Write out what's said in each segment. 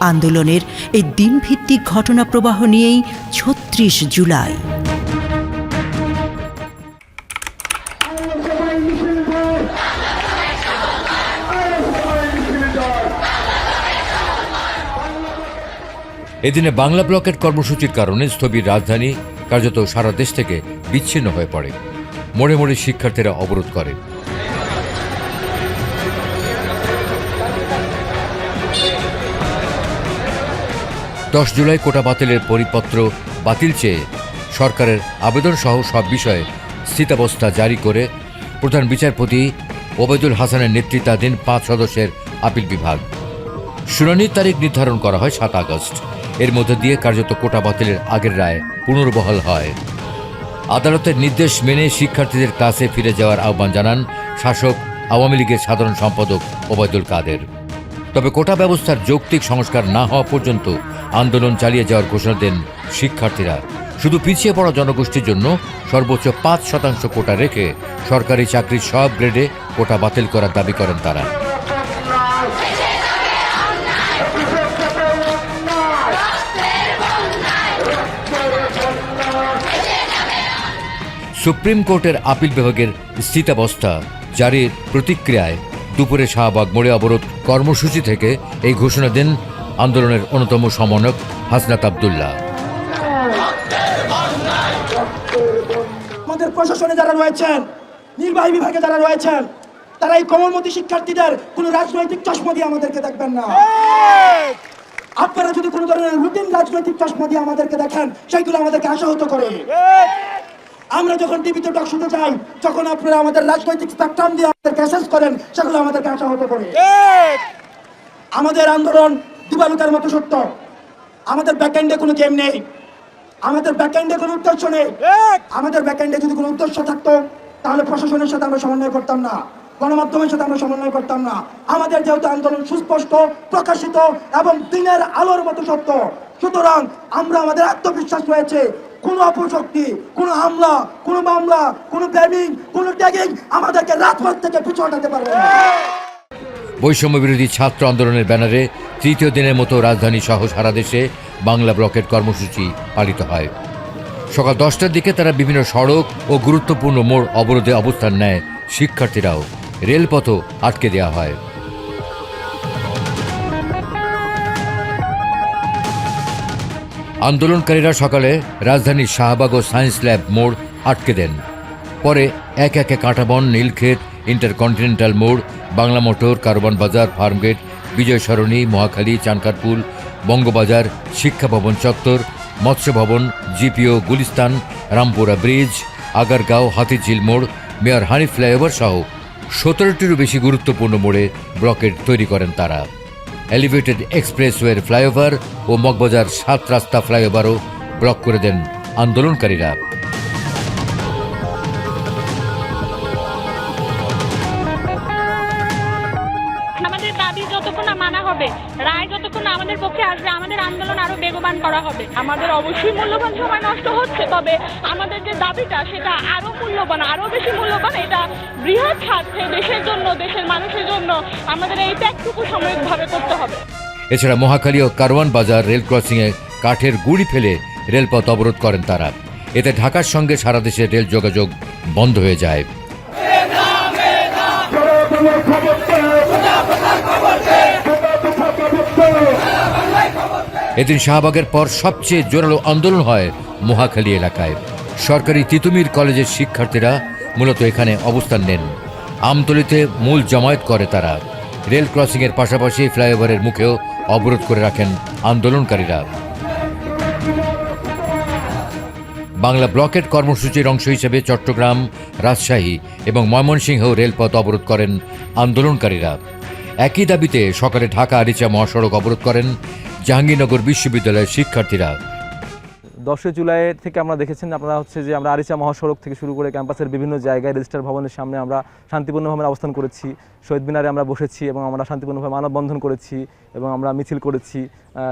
আন্দোলনের এই দিনভিত্তিক ঘটনা প্রবাহ নিয়েই ছত্রিশ জুলাই। এদিনে বাংলা ব্লকের কর্মসূচির কারণে স্থবির রাজধানী কার্যত সারা দেশ থেকে বিচ্ছিন্ন হয়ে পড়ে। মোড়ে মোড়ে শিক্ষার্থীরা অবরোধ করে। দশ জুলাই কোটা বাতিলের পরিপত্র বাতিল চেয়ে সরকারের আবেদন সহ সব বিষয়ে স্থিতাবস্থা জারি করে প্রধান বিচারপতি ওবায়দুল হাসানের নেতৃত্বাধীন পাঁচ সদস্যের আপিল বিভাগ। শুনানির তারিখ নির্ধারণ করা হয় সাত আগস্ট। এর মধ্যে দিয়ে কার্যত কোটা বাতিলের আগের রায় পুনর্বহাল হয়। আদালতের নির্দেশ মেনে শিক্ষার্থীদের ক্লাসে ফিরে যাওয়ার আহ্বান জানান শাসক আওয়ামী লীগের সাধারণ সম্পাদক ওবায়দুল কাদের। তবে কোটা ব্যবস্থার যৌক্তিক সংস্কার না হওয়া পর্যন্ত আন্দোলন চালিয়ে যাওয়ার ঘোষণা দেন শিক্ষার্থীরা। শুধু পিছিয়ে পড়া জনগোষ্ঠীর জন্য সর্বোচ্চ পাঁচ শতাংশ কোটা রেখে সরকারি চাকরির সব গ্রেডে কোটা বাতিল করার দাবি করেন তারা। সুপ্রিম কোর্টের আপিল বিভাগের স্থিতাবস্থা জারির প্রতিক্রিয়ায় দুপুরে শাহবাগ মোড়ে অবরোধ কর্মসূচি থেকে এই ঘোষণা দেন আন্দোলনের অন্যতম সমন্বয়ক হাসনাত আবদুল্লাহ। আমাদের প্রশাসনে যারা রয়েছেন, নির্বাহী বিভাগে যারা রয়েছেন, তারা এই কোমলমতি শিক্ষার্থীদের কোন রাজনৈতিক চশমা দিয়ে আমাদেরকে দেখবেন না। আপনারা যদি কোনো ধরনের রুটিন রাজনৈতিক চশমা দিয়ে আমাদেরকে দেখেন, সেইগুলো আমাদেরকে আশাহত করে আমরা যখন টিভিতে টক শুনতে চাই যখন আপনারা আমাদের রাজনৈতিক স্পেকট্রাম দিয়ে আমাদেরকে অ্যাসেস করেন সেগুলো আমাদেরকে আশাহত করে আমাদের আন্দোলন দিবালুকার মতো সত্য। আমাদের ব্যাকএন্ডে কোনো গেম নেই। আমাদের ব্যাকএন্ডে কোনো উদ্দেশ্য নেই। আমাদের ব্যাকএন্ডে যদি কোনো উদ্দেশ্য থাকতো তাহলে প্রশাসনের সাথে আমরা সমন্বয় করতাম না। গণমাধ্যমের সাথে আমরা সমন্বয় করতাম না। আমাদের যেহেতু আন্দোলন সুস্পষ্ট প্রকাশিত এবং দিনের আলোর মতো সত্য সুতরাং আমরা আমাদের আত্মবিশ্বাস রয়েছে। কোন অপশক্তি, কোন হামলা, কোন মামলা, কোন ব্যামিং কোন ট্যাগিং আমাদেরকে রাজপথ থেকে পিছু হটাতে পারবে বৈষম্য বিরোধী ছাত্র আন্দোলনের ব্যানারে তৃতীয় দিনের মতো রাজধানী সহ সারা দেশে বাংলা ব্লকের কর্মসূচি পালিত হয়। সকাল দশটার দিকে তারা বিভিন্ন সড়ক ও গুরুত্বপূর্ণ মোড় অবরোধে অবস্থান নেয় শিক্ষার্থীরাও। রেলপথও আটকে দেওয়া হয়। আন্দোলনকারীরা সকালে রাজধানীর শাহবাগ ও সায়েন্স ল্যাব মোড় আটকে দেন। পরে এক একে কাঁটাবন, নীলক্ষেত, ইন্টারকন্টিনেন্টাল মোড়, বাংলা মোটর কারবান বাজার, ফার্মগেট বিজয় সরণি মহাখালী, চানকারপুল, বঙ্গবাজার, শিক্ষা ভবন চত্বর, মৎস্য ভবন, জিপিও গুলিস্তান, রামপুরা ব্রিজ, আগারগাঁও, হাতিঝিল মোড়, মেয়র হানিফ ফ্লাইওভার সহ সতেরোটিরও বেশি গুরুত্বপূর্ণ মোড়ে ব্লকেট তৈরি করেন তারা। এলিভেটেড এক্সপ্রেসওয়ের ফ্লাইওভার ও মগবাজার সাত রাস্তা ফ্লাইওভারও ব্লক করে দেন আন্দোলনকারীরা। অবশ্যই মূল্যবান সময় নষ্ট হচ্ছে তবে আমাদের যে দাবিটা সেটা আরও মূল্যবান আরও বেশি মূল্যবান এটা বৃহৎ স্বার্থে দেশের জন্য দেশের মানুষের জন্য আমাদের এই ত্যাগটুকু সাময়িকভাবে করতে হবে। এছাড়া মহাখালী ও কারওয়ান বাজার রেল ক্রসিংয়ে কাঠের গুড়ি ফেলে রেলপথ অবরোধ করেন তারা। এতে ঢাকার সঙ্গে সারা দেশে রেল যোগাযোগ বন্ধ হয়ে যায়। এদিন শাহবাগের পর সবচেয়ে জোরালো আন্দোলন হয় মহাখালী এলাকায়। সরকারি তিতুমির কলেজের শিক্ষার্থীরা মূলত এখানে অবস্থান নেন। আমতলিতে মূল জমায়েত করে তারা। রেল ক্রসিংয়ের পাশাপাশি ফ্লাইওভারের মুখেও অবরোধ করে রাখেন আন্দোলনকারীরা। বাংলা ব্লকের কর্মসূচির অংশ হিসেবে চট্টগ্রাম, রাজশাহী এবং ময়মনসিংহ রেলপথ অবরোধ করেন আন্দোলনকারীরা। একই দাবিতে সকালে ঢাকা আরিচা মহাসড়ক অবরোধ করেন জাহাঙ্গীরনগর বিশ্ববিদ্যালয়ের শিক্ষার্থীরা। দশই জুলাই থেকে আমরা দেখেছেন আপনারা হচ্ছে যে আমরা আরিচা মহাসড়ক থেকে শুরু করে ক্যাম্পাসের বিভিন্ন জায়গায় রেজিস্টার ভবনের সামনে আমরা শান্তিপূর্ণভাবে অবস্থান করেছি, শহীদ মিনারে আমরা বসেছি এবং আমরা শান্তিপূর্ণভাবে মানববন্ধন করেছি এবং আমরা মিছিল করেছি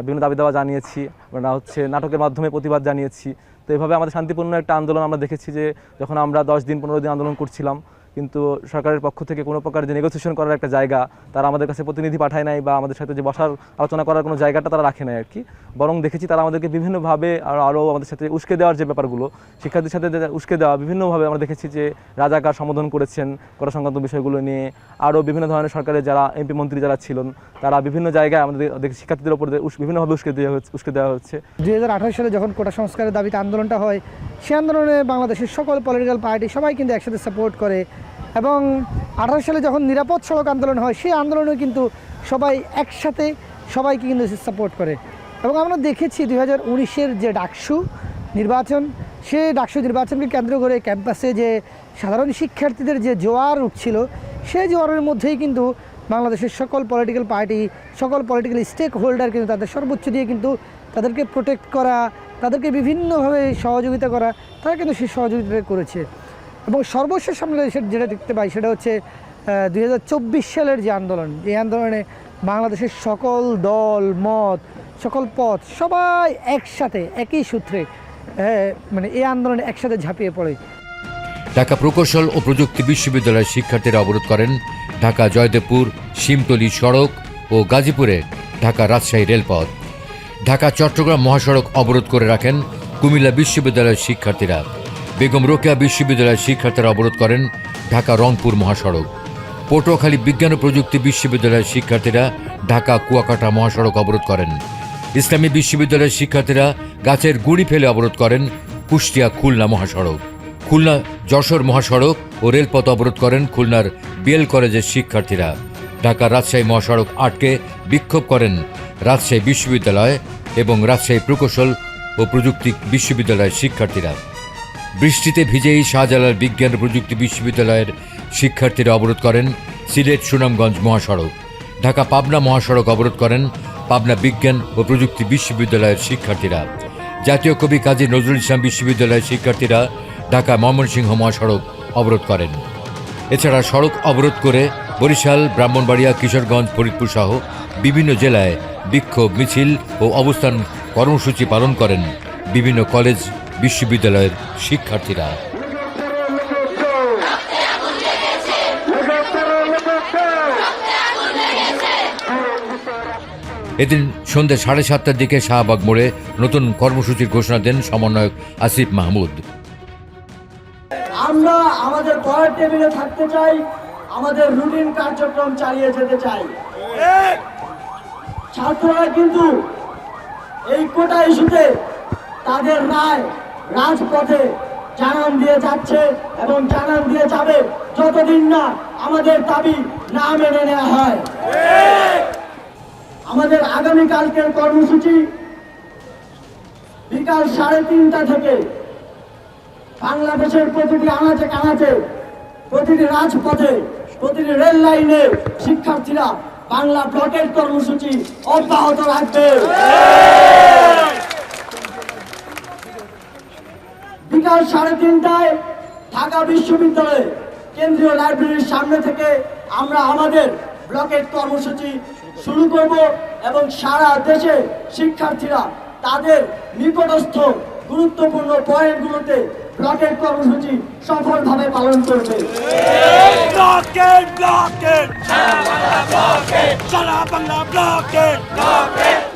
বিভিন্ন দাবি দাওয়া জানিয়েছি, আমরা হচ্ছে নাটকের মাধ্যমে প্রতিবাদ জানিয়েছি। তো এভাবে আমাদের শান্তিপূর্ণ একটা আন্দোলন আমরা দেখেছি যে যখন আমরা দশ দিন, পনেরো দিন আন্দোলন করছিলাম কিন্তু সরকারের পক্ষ থেকে কোনো প্রকার যে নেগোসিয়েশন করার একটা জায়গা তারা আমাদের কাছে প্রতিনিধি পাঠায় নাই বা আমাদের সাথে যে বসার, আলোচনা করার কোনো জায়গাটা তারা রাখে নাই আর কি। বরং দেখেছি তারা আমাদেরকে বিভিন্নভাবে আর আরও আমাদের সাথে উস্কে দেওয়ার যে ব্যাপারগুলো, শিক্ষার্থীর সাথে উস্কে দেওয়া, বিভিন্নভাবে আমরা দেখেছি যে রাজাকার সম্বোধন করেছেন করা সংক্রান্ত বিষয়গুলো নিয়ে। আরও বিভিন্ন ধরনের সরকারের যারা এমপি মন্ত্রী যারা ছিলেন, তারা বিভিন্ন জায়গায় আমাদের শিক্ষার্থীদের উপর বিভিন্নভাবে উস্কে দেওয়া হচ্ছে, উস্কে দেওয়া হচ্ছে। দুই হাজার আঠারো সালে যখন কোটা সংস্কারের দাবিতে আন্দোলনটা হয়, সেই আন্দোলনে বাংলাদেশের সকল পলিটিক্যাল পার্টি সবাই কিন্তু একসাথে সাপোর্ট করে। এবং আঠারো সালে যখন নিরাপদ সড়ক আন্দোলন হয়, সেই আন্দোলনে কিন্তু সবাই একসাথে সবাইকে কিন্তু সাপোর্ট করে। এবং আমরা দেখেছি দুই হাজার যে ডাকসু নির্বাচন, সে ডাকসু নির্বাচনকে কেন্দ্র করে ক্যাম্পাসে যে সাধারণ শিক্ষার্থীদের যে জোয়ার উঠছিল, সেই জোয়ারের মধ্যেই কিন্তু বাংলাদেশের সকল পলিটিক্যাল পার্টি সকল পলিটিক্যাল স্টেক হোল্ডার কিন্তু তাদের সর্বোচ্চ দিয়ে কিন্তু তাদেরকে প্রোটেক্ট করা, তাদেরকে বিভিন্নভাবে সহযোগিতা করা, তারা কিন্তু সেই সহযোগিতা করেছে। এবং সর্বশেষ আমরা যেটা দেখতে পাই সেটা হচ্ছে দুই হাজার চব্বিশ সালের যে আন্দোলন, এই আন্দোলনে বাংলাদেশের সকল দল, মত, সকল পথ সবাই একসাথে, একই সূত্রে মানে এই আন্দোলনে একসাথে ঝাঁপিয়ে পড়ে। ঢাকা প্রকৌশল ও প্রযুক্তি বিশ্ববিদ্যালয়ের শিক্ষার্থীরা অবরোধ করেন ঢাকা জয়দেবপুর, শিমতলি সড়ক ও গাজীপুরে ঢাকা রাজশাহী রেলপথ। ঢাকা, চট্টগ্রাম মহাসড়ক অবরোধ করে রাখেন কুমিল্লা বিশ্ববিদ্যালয়ের শিক্ষার্থীরা। বেগম রোকেয়া বিশ্ববিদ্যালয়ের শিক্ষার্থীরা অবরোধ করেন ঢাকা রংপুর মহাসড়ক। পটুয়াখালী বিজ্ঞান ও প্রযুক্তি বিশ্ববিদ্যালয়ের শিক্ষার্থীরা ঢাকা কুয়াকাটা মহাসড়ক অবরোধ করেন। ইসলামী বিশ্ববিদ্যালয়ের শিক্ষার্থীরা গাছের গুঁড়ি ফেলে অবরোধ করেন কুষ্টিয়া খুলনা মহাসড়ক। খুলনা যশোর মহাসড়ক ও রেলপথ অবরোধ করেন খুলনার বিএল কলেজের শিক্ষার্থীরা। ঢাকা রাজশাহী মহাসড়ক আটকে বিক্ষোভ করেন রাজশাহী বিশ্ববিদ্যালয় এবং রাজশাহী প্রকৌশল ও প্রযুক্তি বিশ্ববিদ্যালয়ের শিক্ষার্থীরা। বৃষ্টিতে ভিজেই শাহজালাল বিজ্ঞান প্রযুক্তি বিশ্ববিদ্যালয়ের শিক্ষার্থীরা অবরোধ করেন সিলেট সুনামগঞ্জ মহাসড়ক। ঢাকা পাবনা মহাসড়ক অবরোধ করেন পাবনা বিজ্ঞান ও প্রযুক্তি বিশ্ববিদ্যালয়ের শিক্ষার্থীরা। জাতীয় কবি কাজী নজরুল ইসলাম বিশ্ববিদ্যালয়ের শিক্ষার্থীরা ঢাকা ময়মনসিংহ মহাসড়ক অবরোধ করেন। এছাড়া সড়ক অবরোধ করে বরিশাল, ব্রাহ্মণবাড়িয়া, কিশোরগঞ্জ, ফরিদপুর সহ বিভিন্ন জেলায় বিক্ষোভ, মিছিল ও অবস্থান কর্মসূচি পালন করেন বিভিন্ন কলেজ বিশ্ববিদ্যালয়ের শিক্ষার্থীরা। এদিন সন্ধ্যে সাড়ে সাতটার দিকে শাহবাগ মোড়ে নতুন কর্মসূচির ঘোষণা দেন সমন্বয়ক আসিফ মাহমুদ। আমরা আমাদের পরের টেবিলে থাকতে চাই, আমাদের রুটিন কার্যক্রম চালিয়ে যেতে চাই। ছাত্ররা কিন্তু এই কোটা ইস্যুতে তাদের রায় রাজপথে জানান দিয়ে যাচ্ছে এবং জানান দিয়ে যাবে যতদিন না আমাদের দাবি না মেনে নেওয়া হয়। আমাদের আগামীকালকের কর্মসূচি বিকাল সাড়ে তিনটা থেকে বাংলাদেশের প্রতিটি আনাচে কানাচে, প্রতিটি রাজপথে, প্রতিটি রেল লাইনে শিক্ষার্থীরা বাংলা ব্লকের কর্মসূচি অব্যাহত রাখবে। বিকাল সাড়ে তিনটায় ঢাকা বিশ্ববিদ্যালয়ে কেন্দ্রীয় লাইব্রেরির সামনে থেকে আমরা আমাদের ব্লকের কর্মসূচি শুরু করব এবং সারা দেশে শিক্ষার্থীরা তাদের নিকটস্থ গুরুত্বপূর্ণ পয়েন্টগুলোতে ব্লকের কর্মসূচি সফলভাবে পালন করবে। Block it, block